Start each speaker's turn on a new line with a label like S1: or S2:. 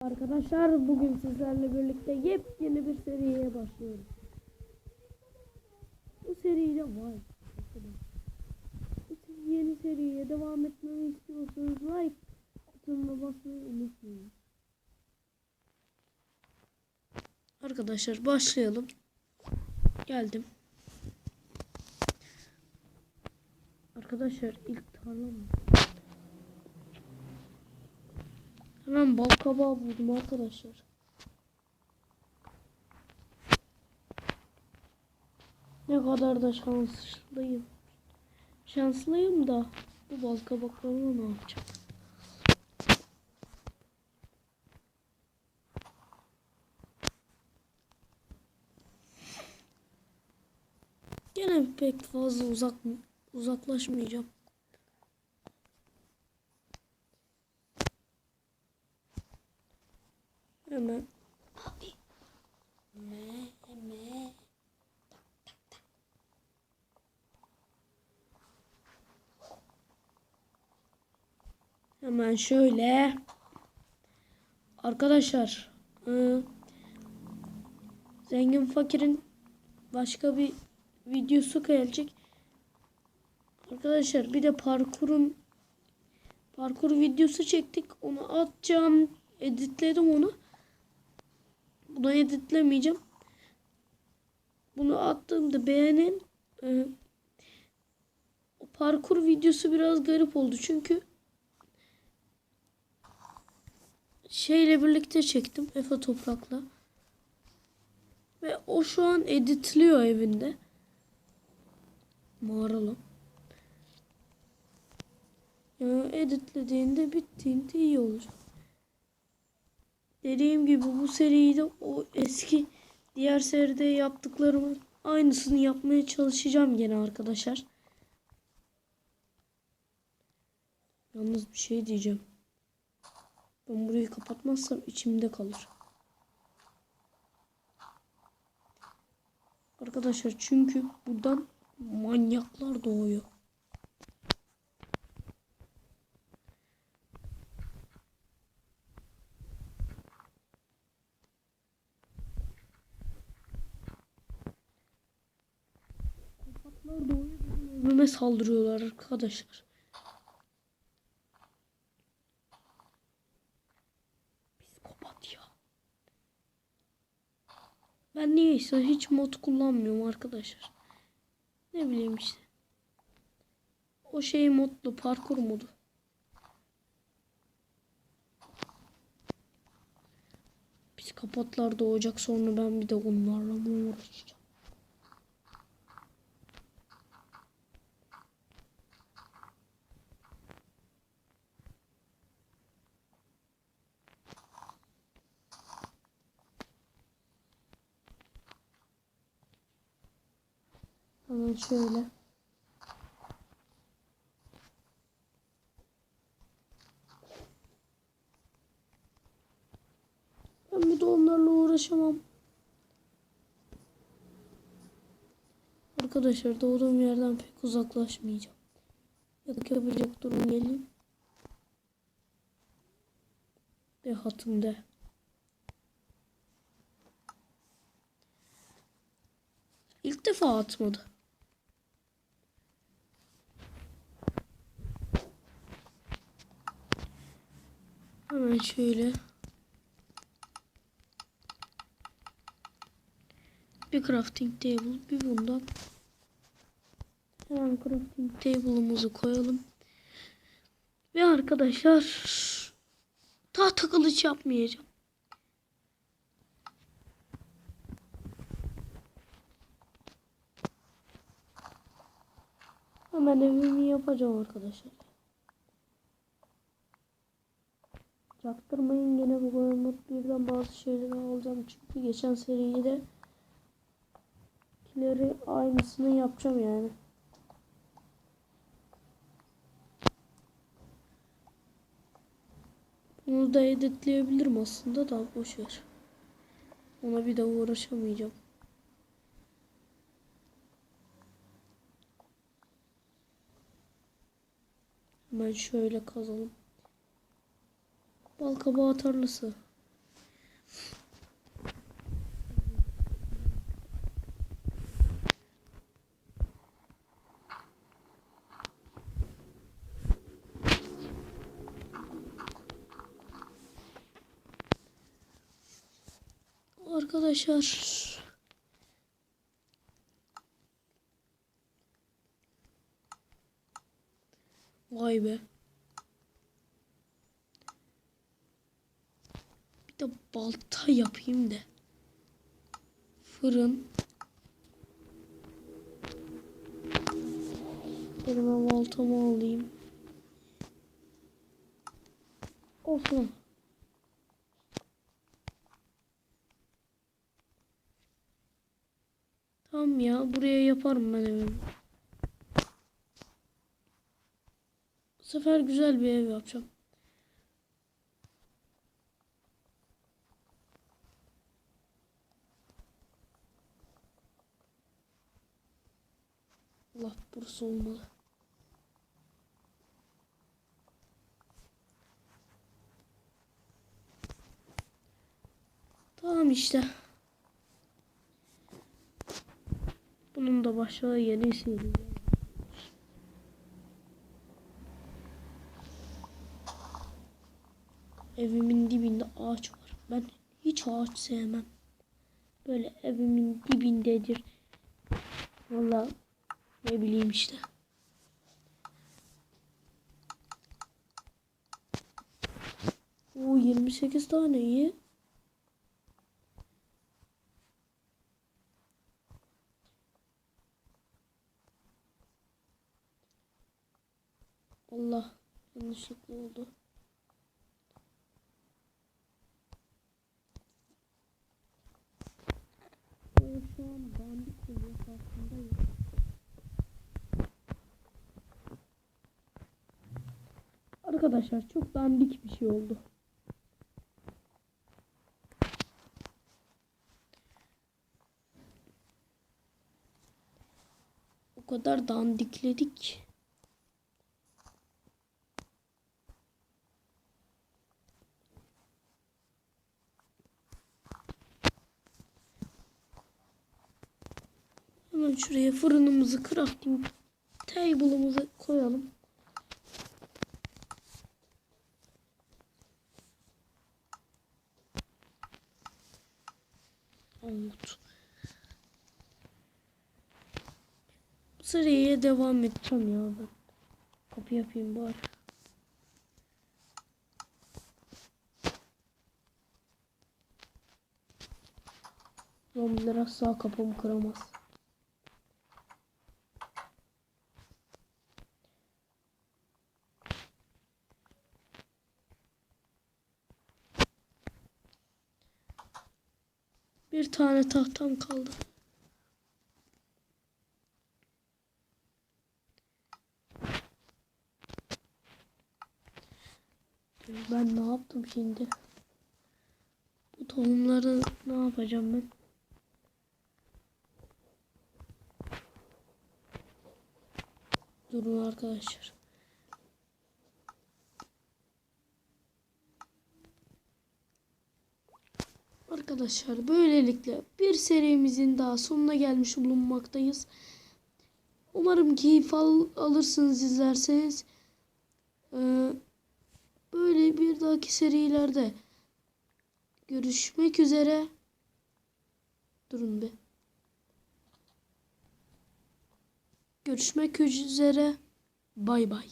S1: Arkadaşlar bugün sizlerle birlikte yepyeni bir seriye başlıyoruz. Bu seride vay se- yeni seriye devam etmemi istiyorsanız like butonuna basmayı unutmayın. Arkadaşlar başlayalım. Geldim. Arkadaşlar ilk tarlam. Hemen bal kabağı buldum arkadaşlar. Ne kadar da şanslıyım. Şanslıyım da bu bal kabaklarını ne yapacağım? Gene pek fazla uzak uzaklaşmayacağım. Hemen şöyle. Arkadaşlar. ıı, Zengin fakirin başka bir videosu gelecek. Arkadaşlar bir de parkurun parkur videosu çektik. Onu atacağım. Editledim onu. Bunu editlemeyeceğim. Bunu attığımda beğenin. Ee, parkur videosu biraz garip oldu çünkü şeyle birlikte çektim Efe Toprak'la. Ve o şu an editliyor evinde. Mağaralı. Yani editlediğinde bittiğinde iyi olacak. Dediğim gibi bu seride o eski diğer seride yaptıklarımın aynısını yapmaya çalışacağım gene arkadaşlar. Yalnız bir şey diyeceğim. Ben burayı kapatmazsam içimde kalır. Arkadaşlar çünkü buradan manyaklar doğuyor. Kapaklar doğuyor evime saldırıyorlar arkadaşlar. Psikopat ya. Ben niyeyse hiç mod kullanmıyorum arkadaşlar. Ne bileyim işte. O şey modlu parkur modu. Psikopatlar doğacak sonra ben bir de onlarla mı uğraşacağım? Hemen şöyle. Ben bir de onlarla uğraşamam. Arkadaşlar doğduğum yerden pek uzaklaşmayacağım. Ya da yapacak durum geleyim. De hatımda. İlk defa atmadı. Hemen şöyle. Bir crafting table, bir bundan. Hemen crafting table'ımızı koyalım. Ve arkadaşlar tahta kılıç yapmayacağım. Hemen evimi yapacağım arkadaşlar. Çaktırmayın gene bu kadar birden bazı şeyleri alacağım çünkü geçen seride kileri aynısını yapacağım yani. Bunu da editleyebilirim aslında da boş ver. Ona bir daha uğraşamayacağım. Hemen şöyle kazalım. Bal kabağı tarlası. Arkadaşlar Vay be de balta yapayım da. Fırın. Elime baltamı alayım. Olsun. Tamam ya buraya yaparım ben evimi. Bu sefer güzel bir ev yapacağım. Allah burası olmalı. Tamam işte. Bunun da başlığı yeni seri. Evimin dibinde ağaç var. Ben hiç ağaç sevmem. Böyle evimin dibindedir. Vallahi ne bileyim işte. Oo 28 tane iyi. Allah yanlışlıkla oldu. Şu an dandik bir farkındayım. Arkadaşlar çok dandik bir şey oldu. O kadar dandikledik. Hemen şuraya fırınımızı, crafting table'ımızı koyalım. Umut. Seriye devam edeceğim ya ben. Kapı yapayım bari. Zombiler asla kapımı kıramaz. Bir tane tahtam kaldı. Ben ne yaptım şimdi? Bu tohumları ne yapacağım ben? Durun arkadaşlar. Arkadaşlar böylelikle bir serimizin daha sonuna gelmiş bulunmaktayız. Umarım keyif al alırsınız izlerseniz. Ee, böyle bir dahaki serilerde görüşmek üzere. Durun bir. Görüşmek üzere. Bay bay.